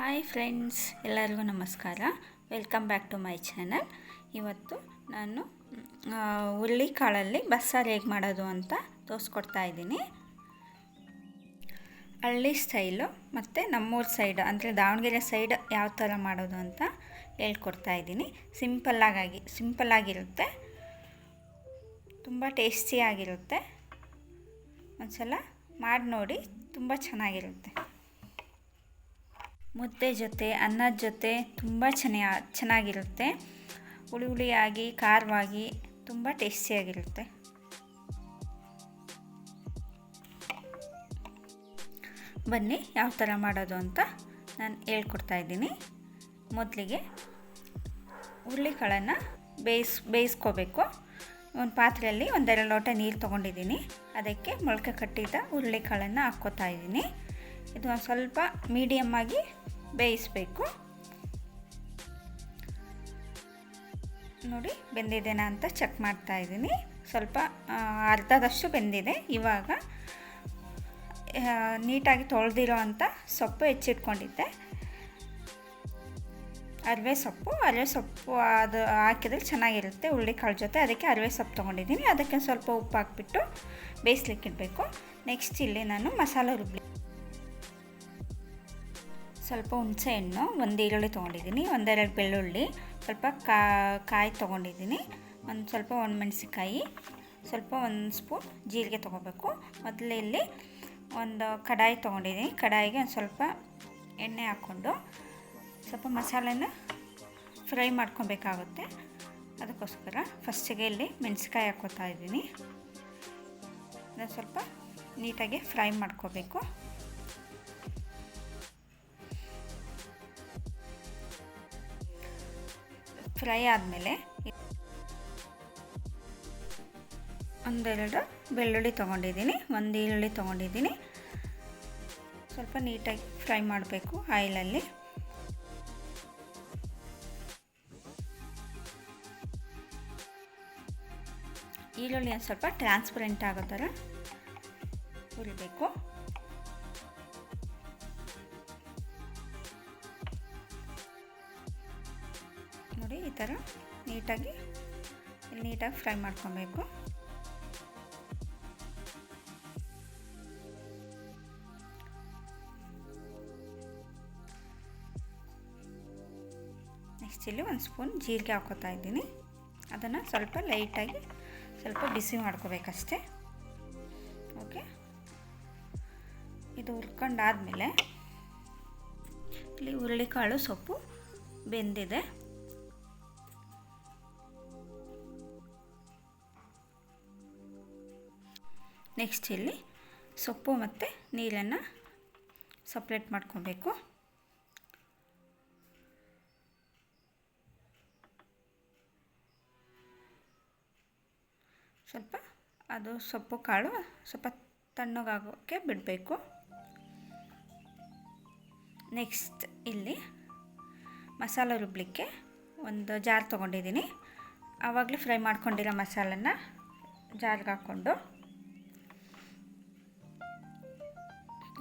Hi friends ಎಲ್ಲರಿಗೂ ನಮಸ್ಕಾರ. Welcome back to my channel ಇವತ್ತು ನಾನು ಹುರುಳಿ ಕಾಳಲ್ಲಿ ಬಸ್ಸಾರು ಹೇಗೆ ಮಾಡೋದು ಅಂತ ತೋರಿಸ್ಕೊಡ್ತಾ ಇದ್ದೀನಿ. ಹಳ್ಳಿ ಸ್ಟೈಲು ಮತ್ತು ನಮ್ಮೂರ ಸೈಡ್ ಅಂದರೆ ದಾವಣಗೆರೆ ಸೈಡ್ ಯಾವ ಥರ ಮಾಡೋದು ಅಂತ ಹೇಳ್ಕೊಡ್ತಾ ಇದ್ದೀನಿ. ಸಿಂಪಲ್ಲಾಗಿ ಸಿಂಪಲ್ಲಾಗಿರುತ್ತೆ ತುಂಬ ಟೇಸ್ಟಿಯಾಗಿರುತ್ತೆ ಒಂದು ಸಲ ಮಾಡಿ ನೋಡಿ ತುಂಬ ಚೆನ್ನಾಗಿರುತ್ತೆ. ಮುದ್ದೆ ಜೊತೆ, ಅನ್ನದ ಜೊತೆ ತುಂಬ ಚೆನ್ನ ಚೆನ್ನಾಗಿರುತ್ತೆ. ಹುಳಿ ಹುಳಿಯಾಗಿ ಖಾರವಾಗಿ, ತುಂಬ ಟೇಸ್ಟಿಯಾಗಿರುತ್ತೆ. ಬನ್ನಿ, ಯಾವ ಥರ ಮಾಡೋದು ಅಂತ ನಾನು ಹೇಳ್ಕೊಡ್ತಾ ಇದ್ದೀನಿ. ಮೊದಲಿಗೆ ಹುರುಳಿಕಾಳನ್ನು ಬೇಯಿಸ್, ಬೇಯಿಸ್ಕೋಬೇಕು. ಒಂದು ಪಾತ್ರೆಯಲ್ಲಿ ಒಂದೆರಡು ಲೋಟ ನೀರು ತೊಗೊಂಡಿದ್ದೀನಿ. ಅದಕ್ಕೆ ಮೊಳಕೆ ಕಟ್ಟಿದ ಹುರುಳಿಕಾಳನ್ನು ಹಾಕ್ಕೋತಾ ಇದ್ದೀನಿ. ಇದು ಒಂದು ಸ್ವಲ್ಪ ಮೀಡಿಯಮ್ ಆಗಿ ಬೇಯಿಸಬೇಕು. ನೋಡಿ, ಬೆಂದಿದೆನಾ ಅಂತ ಚೆಕ್ ಮಾಡ್ತಾ ಇದ್ದೀನಿ. ಸ್ವಲ್ಪ ಅರ್ಧದಷ್ಟು ಬೆಂದಿದೆ. ಇವಾಗ ನೀಟಾಗಿ ತೊಳೆದಿರೋ ಅಂಥ ಸೊಪ್ಪು ಹೆಚ್ಚಿಟ್ಕೊಂಡಿದ್ದೆ. ಅರಿವೆ ಸೊಪ್ಪು ಅರಿವೆ ಸೊಪ್ಪು ಅದು ಹಾಕಿದ್ರೆ ಚೆನ್ನಾಗಿರುತ್ತೆ ಹುರುಳಿಕಾಳು ಜೊತೆ. ಅದಕ್ಕೆ ಅರಿವೆ ಸೊಪ್ಪು ತೊಗೊಂಡಿದ್ದೀನಿ. ಅದಕ್ಕೆ ಸ್ವಲ್ಪ ಉಪ್ಪು ಹಾಕ್ಬಿಟ್ಟು ಬೇಯಿಸ್ಲಿಕ್ಕೆ ಇಡಬೇಕು ನೆಕ್ಸ್ಟ್ ಇಲ್ಲಿ ನಾನು ಮಸಾಲೆ ರುಬ್ಲಿ ಸ್ವಲ್ಪ ಹುಣಸೆ ಹಣ್ಣು ಒಂದು ಈರುಳ್ಳಿ ತೊಗೊಂಡಿದ್ದೀನಿ, ಒಂದೆರಡು ಬೆಳ್ಳುಳ್ಳಿ, ಸ್ವಲ್ಪ ಕಾಯಿ ತೊಗೊಂಡಿದ್ದೀನಿ, ಒಂದು ಸ್ವಲ್ಪ ಒಣಮೆಣಸಿಕಾಯಿ ಸ್ವಲ್ಪ ಒಂದು ಸ್ಪೂನ್ ಜೀರಿಗೆ ತೊಗೋಬೇಕು. ಮೊದಲು ಇಲ್ಲಿ ಒಂದು ಕಡಾಯಿ ತೊಗೊಂಡಿದ್ದೀನಿ, ಕಡಾಯಿಗೆ ಒಂದು ಸ್ವಲ್ಪ ಎಣ್ಣೆ ಹಾಕ್ಕೊಂಡು ಸ್ವಲ್ಪ ಮಸಾಲೆನ ಫ್ರೈ ಮಾಡ್ಕೊಬೇಕಾಗುತ್ತೆ. ಅದಕ್ಕೋಸ್ಕರ ಫಸ್ಟಿಗೆ ಇಲ್ಲಿ ಮೆಣಸಿಕಾಯಿ ಹಾಕ್ಕೋತಾ ಇದ್ದೀನಿ. ಅದನ್ನು ಸ್ವಲ್ಪ ನೀಟಾಗಿ ಫ್ರೈ ಮಾಡ್ಕೋಬೇಕು. ಫ್ರೈ ಆದಮೇಲೆ ಒಂದೆರಡು ಬೆಳ್ಳುಳ್ಳಿ ತೊಗೊಂಡಿದ್ದೀನಿ, ಒಂದು ಈರುಳ್ಳಿ ತೊಗೊಂಡಿದ್ದೀನಿ. ಸ್ವಲ್ಪ ನೀಟಾಗಿ ಫ್ರೈ ಮಾಡಬೇಕು ಆಯಿಲಲ್ಲಿ. ಈರುಳ್ಳಿ ಒಂದು ಸ್ವಲ್ಪ ಟ್ರಾನ್ಸ್ಪರೆಂಟ್ ಆಗೋ ಥರ ಹುರಿಬೇಕು. ನೋಡಿ ಈ ಥರ ನೀಟಾಗಿ ನೀಟಾಗಿ ಫ್ರೈ ಮಾಡ್ಕೊಬೇಕು. ನೆಕ್ಸ್ಟ್ ಇಲ್ಲಿ ಒಂದು ಸ್ಪೂನ್ ಜೀರಿಗೆ ಹಾಕೋತಾ ಇದ್ದೀನಿ. ಅದನ್ನು ಸ್ವಲ್ಪ ಲೈಟಾಗಿ ಸ್ವಲ್ಪ ಬಿಸಿ ಮಾಡ್ಕೋಬೇಕಷ್ಟೆ. ಓಕೆ? ಇದು ಹುರ್ಕೊಂಡಾದಮೇಲೆ ಇಲ್ಲಿ ಹುರುಳಿಕಾಳು ಸೊಪ್ಪು ಬೆಂದಿದೆ. ನೆಕ್ಸ್ಟ್ ಇಲ್ಲಿ ಸೊಪ್ಪು ಮತ್ತು ನೀರನ್ನು ಸಪ್ರೇಟ್ ಮಾಡ್ಕೊಬೇಕು. ಸ್ವಲ್ಪ ಅದು ಸೊಪ್ಪು ಕಾಳು ಸ್ವಲ್ಪ ತಣ್ಣಗಾಗೋಕ್ಕೆ ಬಿಡಬೇಕು. ನೆಕ್ಸ್ಟ್ ಇಲ್ಲಿ ಮಸಾಲೆ ರುಬ್ಬಲಿಕ್ಕೆ ಒಂದು ಜಾರ್ ತೊಗೊಂಡಿದ್ದೀನಿ. ಆವಾಗಲೇ ಫ್ರೈ ಮಾಡ್ಕೊಂಡಿರೋ ಮಸಾಲನ್ನ ಜಾರ್ಗೆ ಹಾಕ್ಕೊಂಡು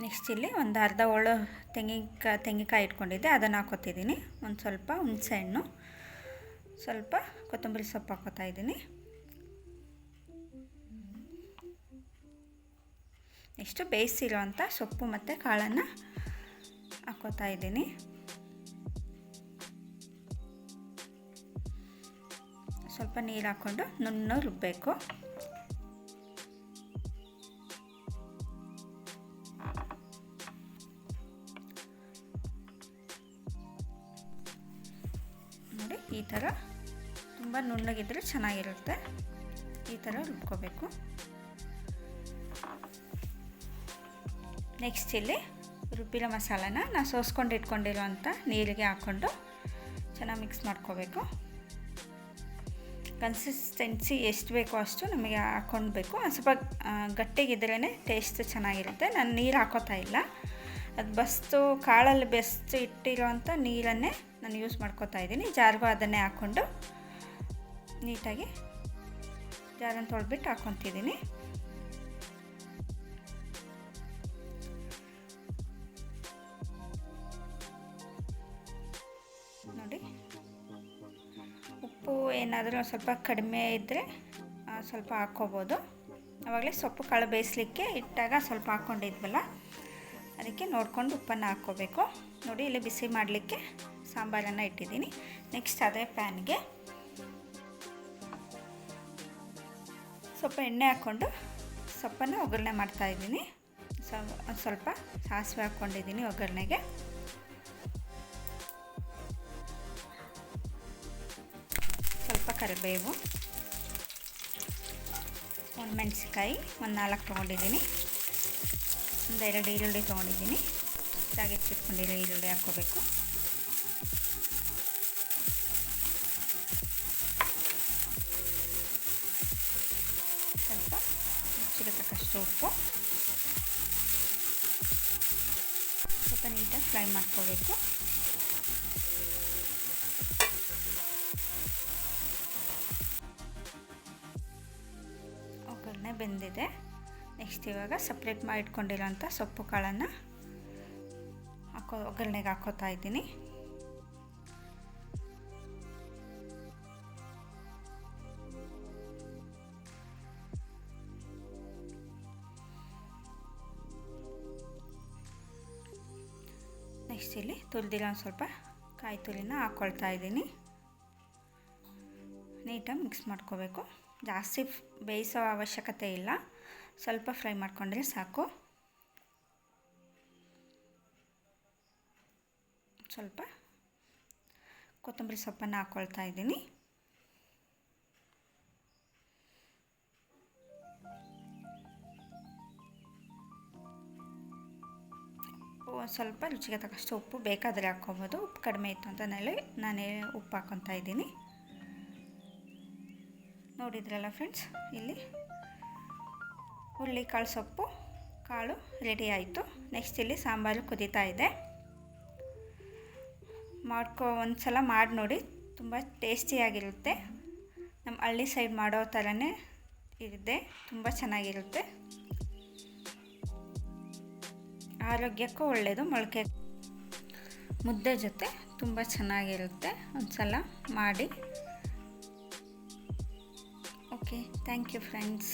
ನೆಕ್ಸ್ಟ್ ಇಲ್ಲಿ ಒಂದು ಅರ್ಧ ಒಳ್ಳು ತೆಂಗಿನಕಾಯಿ ತೆಂಗಿನಕಾಯಿ ಇಟ್ಕೊಂಡಿದ್ದೆ, ಅದನ್ನು ಹಾಕೋತಿದ್ದೀನಿ ಒಂದು ಸ್ವಲ್ಪ ಹುಣಸೆಹಣ್ಣು ಸ್ವಲ್ಪ ಕೊತ್ತಂಬರಿ ಸೊಪ್ಪು ಹಾಕೋತಾ ಇದ್ದೀನಿ. ನೆಕ್ಸ್ಟು ಬೇಯಿಸಿರುವಂಥ ಸೊಪ್ಪು ಮತ್ತು ಕಾಳನ್ನು ಹಾಕೋತಾ ಇದ್ದೀನಿ. ಸ್ವಲ್ಪ ನೀರು ಹಾಕ್ಕೊಂಡು ನುಣ್ಣು ರುಬ್ಬಬೇಕು ಈ ಥರ ತುಂಬ ನುಣ್ಣಗಿದ್ರೆ ಚೆನ್ನಾಗಿರುತ್ತೆ. ಈ ಥರ ರುಬ್ಕೋಬೇಕು. ನೆಕ್ಸ್ಟ್ ಇಲ್ಲಿ ರುಬ್ಬಿರೋ ಮಸಾಲಾನ ನಾ ಸೋಸ್ಕೊಂಡು ಇಟ್ಕೊಂಡಿರೋ ಅಂಥ ನೀರಿಗೆ ಹಾಕ್ಕೊಂಡು ಚೆನ್ನಾಗಿ ಮಿಕ್ಸ್ ಮಾಡ್ಕೋಬೇಕು. ಕನ್ಸಿಸ್ಟೆನ್ಸಿ ಎಷ್ಟು ಬೇಕೋ ಅಷ್ಟು ನಮಗೆ ಹಾಕ್ಕೊಳ್ಬೇಕು ಒಂದು ಸ್ವಲ್ಪ ಗಟ್ಟಿಗಿದ್ರೇ ಟೇಸ್ಟ್ ಚೆನ್ನಾಗಿರುತ್ತೆ. ನಾನು ನೀರು ಹಾಕೋತಾ ಇಲ್ಲ. ಅದು ಬಸ್ತು ಕಾಳಲ್ಲಿ ಬೆಸ್ತು ಇಟ್ಟಿರೋವಂಥ ನೀರನ್ನೇ ನಾನು ಯೂಸ್ ಮಾಡ್ಕೋತಾ ಇದ್ದೀನಿ. ಜಾರಿಗೂ ಅದನ್ನೇ ಹಾಕ್ಕೊಂಡು ನೀಟಾಗಿ ಜಾರನ್ನು ತೊಳೆದ್ಬಿಟ್ಟು ಹಾಕ್ಕೊತಿದ್ದೀನಿ. ನೋಡಿ, ಉಪ್ಪು ಏನಾದರೂ ಸ್ವಲ್ಪ ಕಡಿಮೆ ಇದ್ದರೆ ಸ್ವಲ್ಪ ಹಾಕ್ಕೋಬೋದು. ಆವಾಗಲೇ ಸೊಪ್ಪು ಕಾಳು ಬೇಯಿಸ್ಲಿಕ್ಕೆ ಇಟ್ಟಾಗ ಸ್ವಲ್ಪ ಹಾಕ್ಕೊಂಡಿದ್ವಲ್ಲ ಅದಕ್ಕೆ ನೋಡಿಕೊಂಡು ಉಪ್ಪನ್ನು ಹಾಕ್ಕೋಬೇಕು. ನೋಡಿ, ಇಲ್ಲಿ ಬಿಸಿ ಮಾಡಲಿಕ್ಕೆ ಸಾಂಬಾರನ್ನು ಇಟ್ಟಿದ್ದೀನಿ. ನೆಕ್ಸ್ಟ್ ಅದೇ ಪ್ಯಾನ್ಗೆ ಸ್ವಲ್ಪ ಎಣ್ಣೆ ಹಾಕ್ಕೊಂಡು ಸೊಪ್ಪನ್ನು ಒಗ್ಗರಣೆ ಮಾಡ್ತಾಯಿದ್ದೀನಿ ಸ್ವಲ್ಪ ಸಾಸಿವೆ ಹಾಕ್ಕೊಂಡಿದ್ದೀನಿ ಒಗ್ಗರಣೆಗೆ. ಸ್ವಲ್ಪ ಕರಿಬೇವು, ಒಂದು ಮೆಣಸಿಕಾಯಿ ಒಂದು ನಾಲ್ಕು ತೊಗೊಂಡಿದ್ದೀನಿ. ಒಂದು ಎರಡು ಈರುಳ್ಳಿ ತೊಗೊಂಡಿದ್ದೀನಿ. ತಾಗಿಚ್ಚಿಟ್ಕೊಂಡಿರೋ ಈರುಳ್ಳಿ ಹಾಕ್ಕೋಬೇಕು. ಸ್ವಲ್ಪ ರುಚಿಗೆ ತಕ್ಕಷ್ಟು ಉಪ್ಪು. ಸ್ವಲ್ಪ ನೀಟಾಗಿ ಫ್ರೈ ಮಾಡ್ಕೋಬೇಕು. ಒಗ್ಗರಣೆ ಬೆಂದಿದೆ. ನೆಕ್ಸ್ಟ್ ಇವಾಗ. ಸಪ್ರೇಟ್ ಮಾಡಿ ಇಟ್ಕೊಂಡಿರೋಂಥ ಸೊಪ್ಪು ಕಾಳನ್ನು ಹಾಕೋ, ಒಗ್ಗರಣೆಗೆ ಹಾಕೋತಾ ಇದ್ದೀನಿ. ನೆಕ್ಸ್ಟ್ ಇಲ್ಲಿ ತುರಿದಿರೋ ಒಂದು ಸ್ವಲ್ಪ ಕಾಯಿ ತುರಿನ ಹಾಕ್ಕೊಳ್ತಾ ಇದ್ದೀನಿ. ನೀಟಾಗಿ ಮಿಕ್ಸ್ ಮಾಡ್ಕೋಬೇಕು. ಜಾಸ್ತಿ ಬೇಯಿಸೋ ಅವಶ್ಯಕತೆ ಇಲ್ಲ. ಸ್ವಲ್ಪ ಫ್ರೈ ಮಾಡಿಕೊಂಡ್ರೆ ಸಾಕು. ಸ್ವಲ್ಪ ಕೊತ್ತಂಬರಿ ಸೊಪ್ಪನ್ನು ಹಾಕ್ಕೊಳ್ತಾ ಇದ್ದೀನಿ. ಸ್ವಲ್ಪ ರುಚಿಗೆ ತಕ್ಕಷ್ಟು ಉಪ್ಪು ಬೇಕಾದರೆ ಹಾಕ್ಕೊಬೋದು. ಉಪ್ಪು ಕಡಿಮೆ ಇತ್ತು ಅಂತ ನಾನು ನಾನೇ ಉಪ್ಪು ಹಾಕ್ಕೊತಾ ಇದ್ದೀನಿ. ನೋಡಿದ್ರಲ್ಲ ಫ್ರೆಂಡ್ಸ್, ಇಲ್ಲಿ ಹುರುಳಿ ಕಾಳು ಸೊಪ್ಪು, ಕಾಳು ರೆಡಿ ಆಯಿತು. ನೆಕ್ಸ್ಟ್ ಇಲ್ಲಿ ಸಾಂಬಾರು ಕುದೀತಾ ಇದೆ. ಮಾಡ್ಕೊ ಒಂದು ಸಲ ಮಾಡಿ ನೋಡಿ. ತುಂಬ ಟೇಸ್ಟಿಯಾಗಿರುತ್ತೆ ನಮ್ಮ ಹಳ್ಳಿ ಸೈಡ್ ಮಾಡೋ ಥರನೇ ಇದೆ. ತುಂಬ ಚೆನ್ನಾಗಿರುತ್ತೆ. ಆರೋಗ್ಯಕ್ಕೂ ಒಳ್ಳೆಯದು ಮೊಳಕೆ ಮುದ್ದೆ ಜೊತೆ ತುಂಬ ಚೆನ್ನಾಗಿರುತ್ತೆ. ಒಂದು ಸಲ ಮಾಡಿ. Okay thank you friends